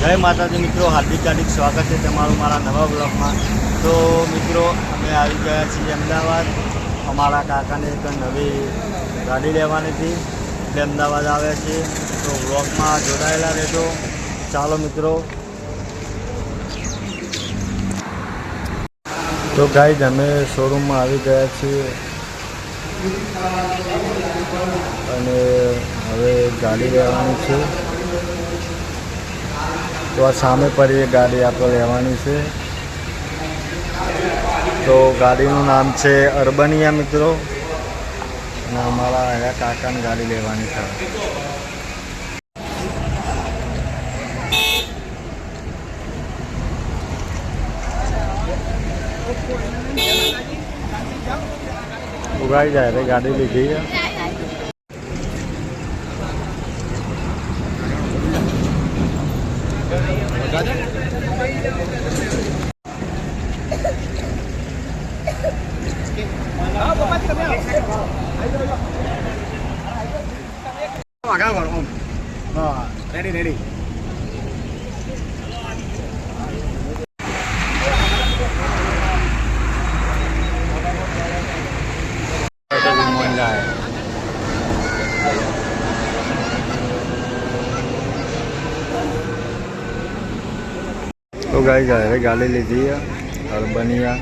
જય માતાજી મિત્રો, હાર્દિક હાર્દિક સ્વાગત છે તમારું મારા નવા બ્લોગમાં. તો મિત્રો, અમે આવી ગયા છીએ અમદાવાદ. અમારા કાકાને એક નવી ગાડી લેવાની હતી. એટલે અમદાવાદ આવ્યા છીએ. તો બ્લોગમાં જોડાયેલા રહેજો. ચાલો મિત્રો. તો ગાઈઝ અમે શોરૂમમાં આવી ગયા છીએ. અને હવે ગાડી લેવાની છે. તો આ સામે પડી એ ગાડી આપણે લેવાની છે. તો ગાડીનું નામ છે અર્બનિયા મિત્રો. અને અમારા અહીંયા કાકાની ગાડી લેવાની છે. ઉગાડી જાય રે ગાડી લીધી. Ready ready Thank you. તો ગાઈ રે ગાડી લીધી અર્બનિયા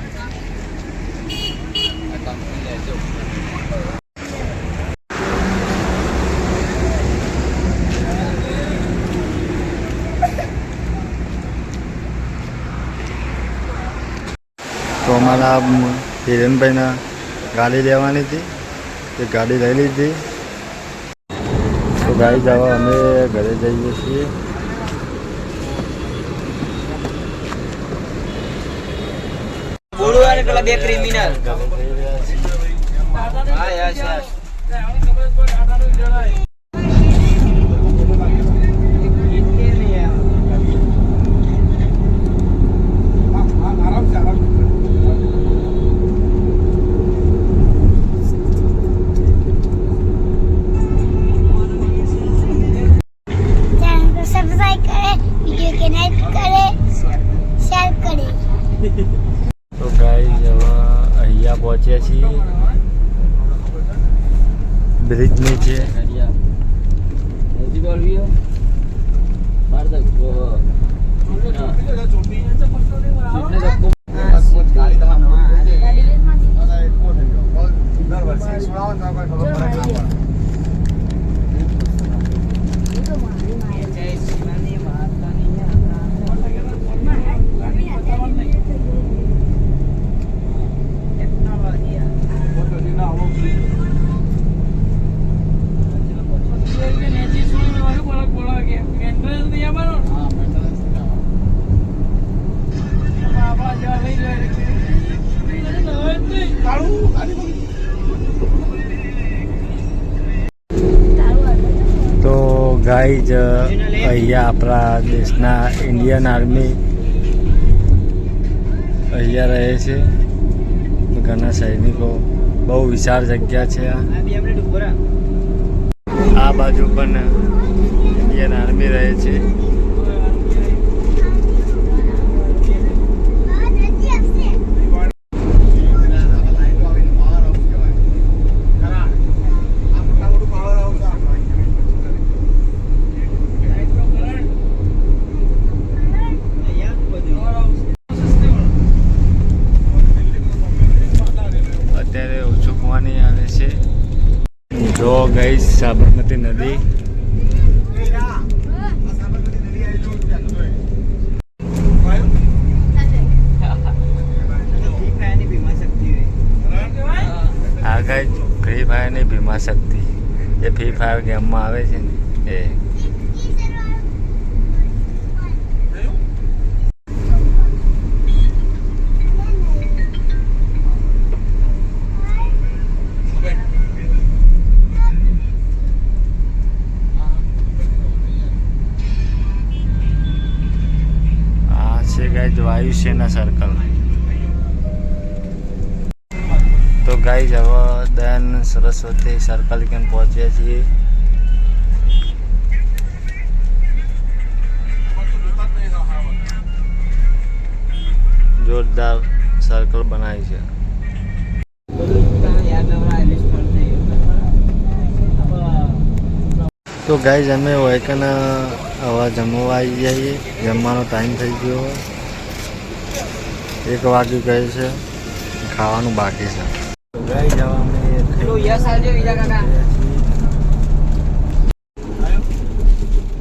તો અમારા હિરેનભાઈના ગાડી લેવાની હતી. એ ગાડી લઈ લીધી. તો ગાડી જવા અમે ઘરે જઈએ છીએ. करें તો ગાઈ હવે અહીંયા પહોંચ્યા છીએ. બ્રિજ નીચે ગાડી તમારે દર વર્ષે સુણાવો ને તો કોઈ ખબર પડે ના પડે. તો ગાઈ જ અહીંયા આપણા દેશના ઇન્ડિયન આર્મી અહીંયા રહે છે. ઘણા સૈનિકો, બહુ વિશાળ જગ્યા છે આ. બાજુ પણ ઇન્ડિયન આર્મી રહે છે અત્યારે ઉચુકવાની આવે છે જો ગઈ સાબરમતી નદી આ ગઈ ફ્રી ફાયરની ભીમા શક્તિ એ ફ્રી ફાયર ગેમમાં આવે છે ને. એ ગાઈઝ વાયુસેના સર્કલ તો ગાઈઝ હવે દયાન સરસ્વતી સર્કલ કેમ પહોંચ્યા છીએ? જોરદાર સર્કલ બનાવી છે. તો ગાઈઝ અમે વાયકાના હવા જમવા આવી જઈએ. જમવાનો ટાઈમ થઈ ગયો. એક વાગ્યું કહે છે. ખાવાનું બાકી છે.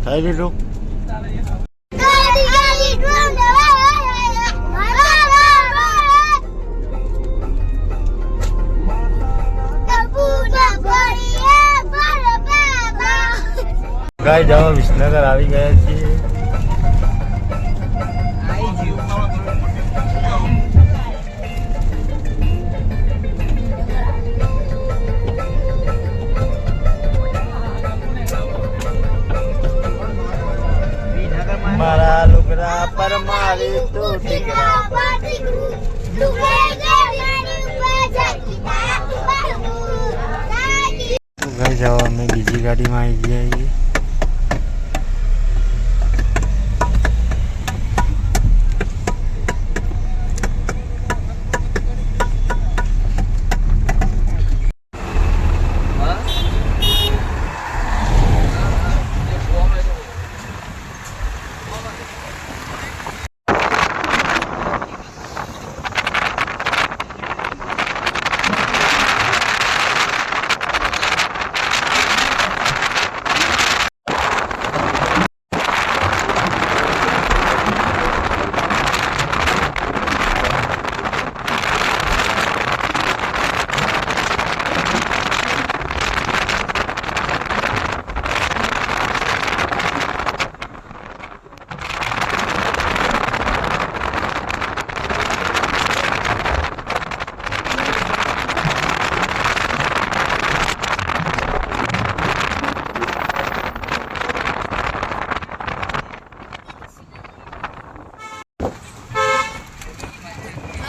થઈ લીધું? ગાઈઝ હવે વિસનગર આવી ગયા છીએ. તો ગાઈઝ અમે બીજી ગાડીમાં આવી ગયા છીએ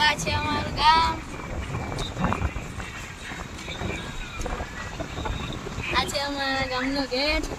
આ છે અમારું ગામ આ છે અમારા ગામનો ગેટ